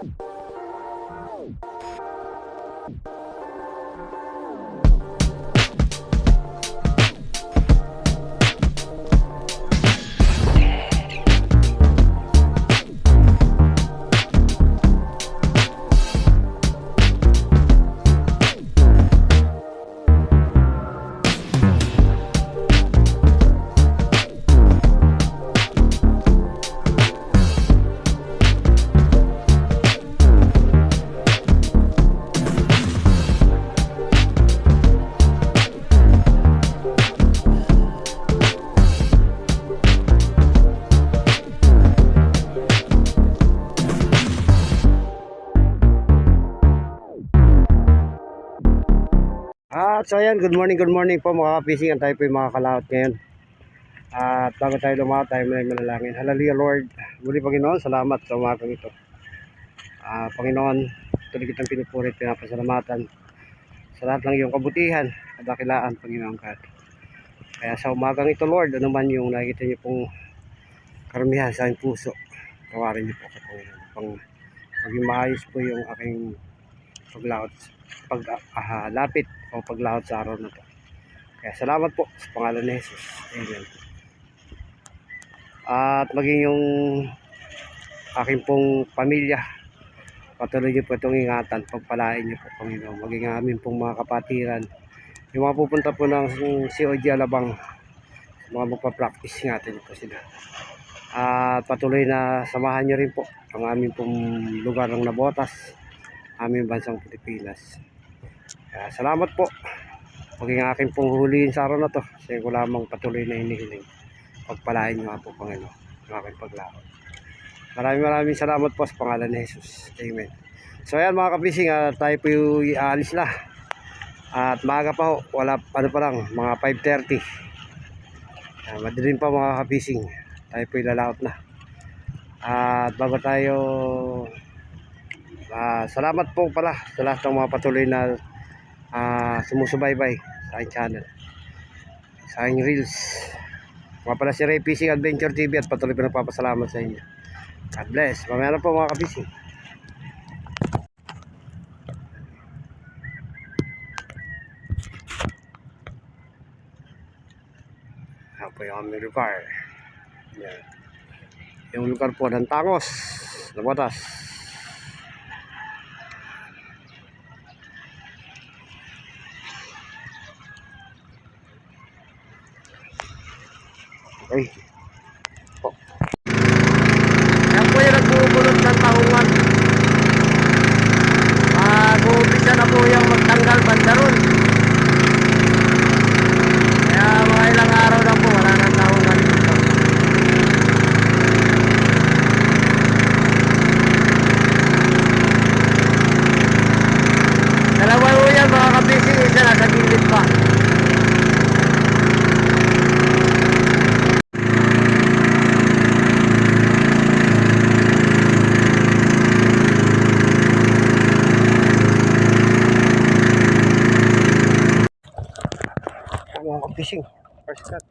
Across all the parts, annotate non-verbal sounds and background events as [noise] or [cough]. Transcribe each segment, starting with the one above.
At so ayan, good morning, good morning po mga kapising. Ang tayo po yung mga kalaot ngayon. At bago tayo lumaot, tayo may manalangin. Hallelujah Lord. Muli Panginoon, salamat sa umagang ito. Ah, Panginoon, tuloy kitang pinupurit, pinapasalamatan sa lahat ng iyong kabutihan at dakilaan, Panginoon God. Kaya sa umagang ito, Lord, ano man yung nakikita niyo pong karamihan sa aking puso, kawarin niyo po ako, Panginoon. Pang maging maayos po yung aking paglaot, pag ah, lapit o paglaot sa araw na to. Kaya salamat po sa pangalan ni Jesus. Amen. At maging yung aking pong pamilya, patuloy niyo po itong ingatan, pagpalain niyo po Panginoon. Maging ang aming pong mga kapatiran, yung mga pupunta po ng COG Alabang, mga magpa-practice natin po sila. At patuloy na samahan niyo rin po ang aming pong lugar ng Nabotas, aming bansang Pilipinas. Kaya salamat po. Maging aking pong huliin sa araw na to. Kasi ko lamang patuloy na hinihiling. Pagpalain niyo nga po, Panginoon, ang aking paglakad. Maraming maraming salamat po sa pangalan ni Jesus. Amen. So ayan mga kapising, ah, tayo po yung aalis na. At maaga pa wala, ano pa lang, mga 5.30. Uh, madilim pa mga kapising. Tayo po yung lalaot na. At bago tayo Ah, salamat po pala sa lahat ng mga patuloy na ah, sumusubaybay sa aking channel. Sa aking reels. Mga pala si Ray Fishing Adventure TV at patuloy pa nagpapasalamat sa inyo. God bless. Mamaya po mga kabising. Yan po yung aming lugar. Yan. Yung lugar po ng Tangos. Nabatas. Ay, Kapising, first cut.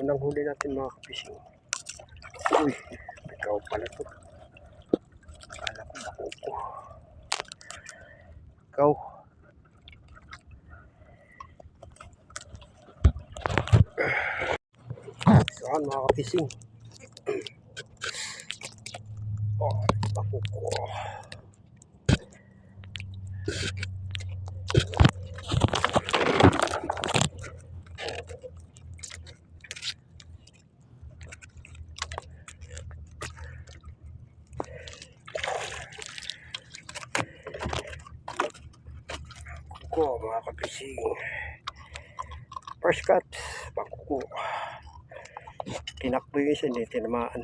Unang huli natin mga kapising. Uy, ikaw pala to. Kala ko bako ko. Ikaw. Saan mga kapising? Oh, bako ko. Ko mga kapising first cut bangko tinakbo yung isa tinamaan.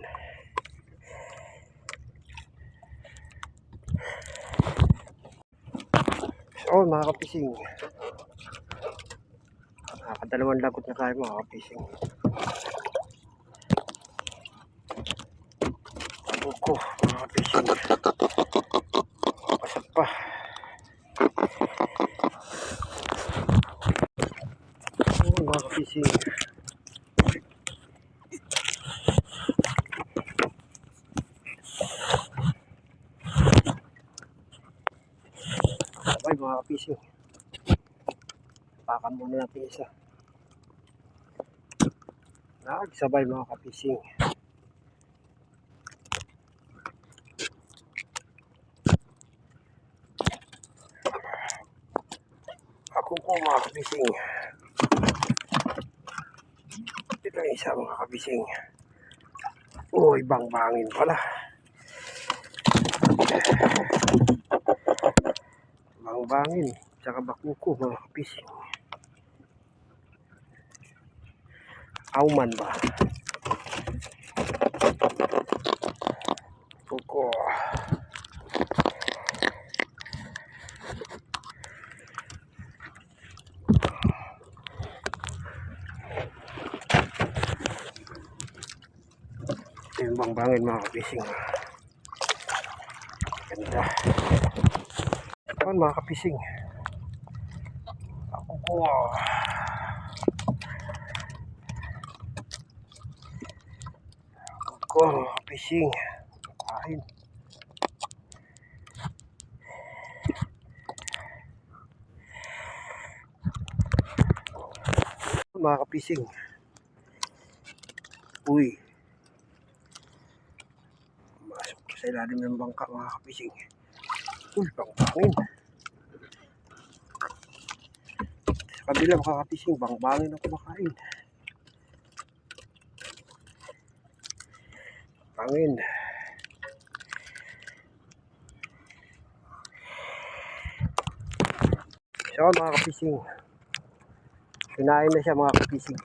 So mga kapising nakakadalawang lagot na tayo mga kapising bangko mga kapising pasok pa Oh, mga fishing. Mga kapising. Pakan muna natin isa. Nagsabay mga kapising. Ako po mga kapising. Ito isa mga kapising. Oh, ibang bangin pala. Ibang bangin. Tsaka bakuko mga kapising. Auman ba? Kuko. Ito yung bangbangin mga kapising. Ganda. Ayan mga kapising. Ako ko. Ako ko mga kapising. Kain. Mga kapising. Uy. Masok sa ilalim ng bangka mga kapising. Uy, bangbangin. Sa kabila mga kapising, bangbangin na kumakain. Bangin. So mga kapising, kinain na siya mga kapising.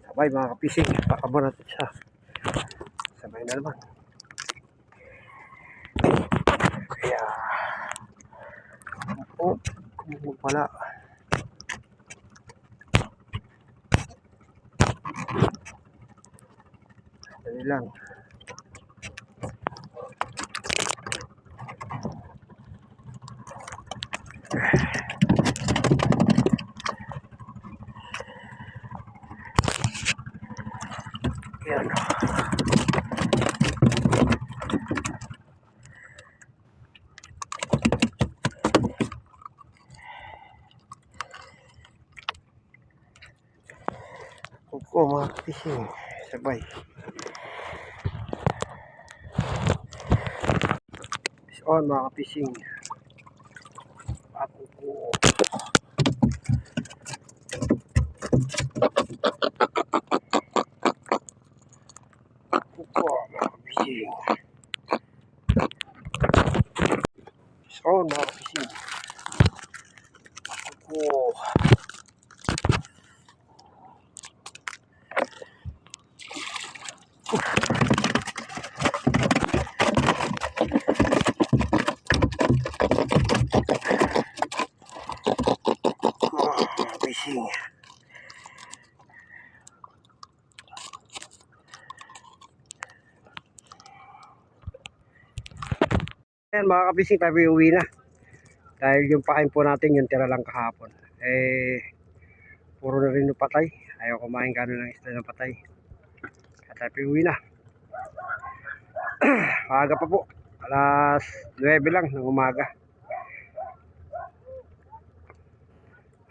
Sabay mga kapising, pakabo natin siya. Sabay na naman. Kaya, oh, kung pala. Dali lang. Yan. Kuko mga fishing. Sabay. Fish on mga fishing. At kuko. Kuko mga fishing. Fish on mga fishing. Kuko. mga fishing. Ayan mga kabising, tayo uwi na. Dahil yung pakain po natin, yung tira lang kahapon. Eh, puro na rin yung patay. Ayaw kumain ka ng isda ng patay. Kaya tayo uwi na. [clears throat] Maaga pa po. Alas 9 lang ng umaga.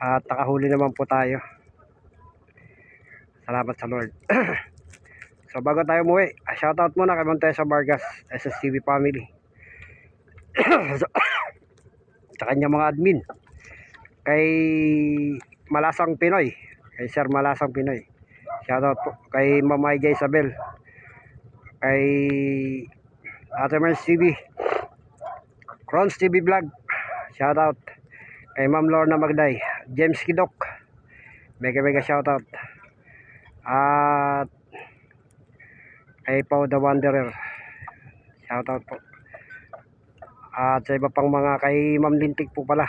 At nakahuli naman po tayo. Salamat sa Lord. [clears throat] so bago tayo umuwi, ah, shoutout muna kay Montesa Vargas, SSTV family. Sa kanyang mga admin. Kay Malasang Pinoy. Kay Sir Malasang Pinoy. Shoutout po kay Mamay Jay Isabel. Kay Ate Mers TV. Crons TV Vlog. Shoutout kay Ma'am Lorna Magday, James Kidok, mega mega shoutout. At kay Pau the Wanderer, shoutout po. At sa iba pang mga kay Ma'am Lintik po pala,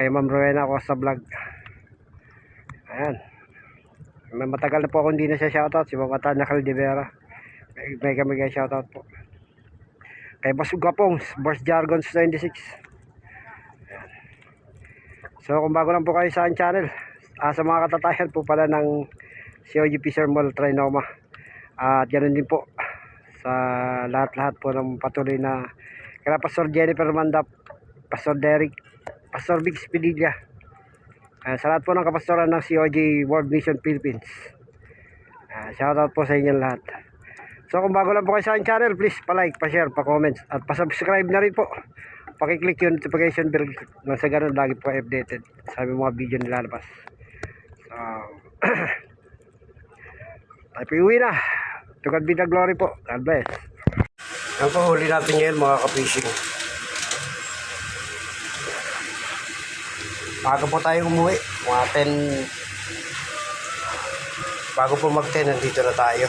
kay Ma'am Rowena Costa Vlog. Ayan. May matagal na po ako hindi na siya shoutout, si Ma'am Atanya Caldivera. Mega mega shoutout po. Kay Boss Gapong, Boss Jargons 26. So kung bago lang po kayo sa channel, ah, sa mga katatayan po pala ng COGP Sir Mall Trinoma. At ganoon din po sa lahat-lahat po ng patuloy na kila Pastor Jennifer Mandap, Pastor Derek, Pastor Vic Spinilla. Uh, sa lahat po ng kapastoran ng COG World Mission Philippines. Uh, shoutout po sa inyong lahat. So kung bago lang po kayo sa channel, please pa-like, pa-share, pa-comment at pa-subscribe na rin po. Pakiclick yung notification bell nang sa ganun lagi po updated sa mga video nilalabas. So, [clears throat] tayo po uwi na. To God be the glory po. God bless. Yan po huli natin ngayon mga ka-fishing. Bago po tayo umuwi, mga 10 bago po mag-10, nandito na tayo.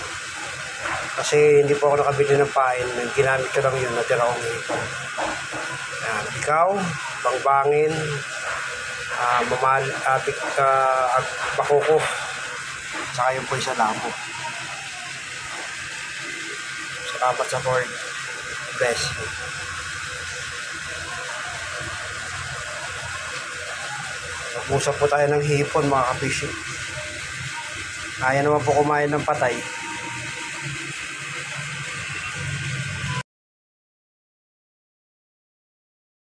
Kasi hindi po ako nakabili ng pain. Ginamit ko lang yun, natira akong ipon. Yan, ikaw, bangbangin, uh, mamal, atik, uh, bakuko, saka yung po isa lamo. Salamat sa Lord. Bless you. Nag-usap po tayo ng hipon mga kapisyo. Kaya naman po kumain ng patay.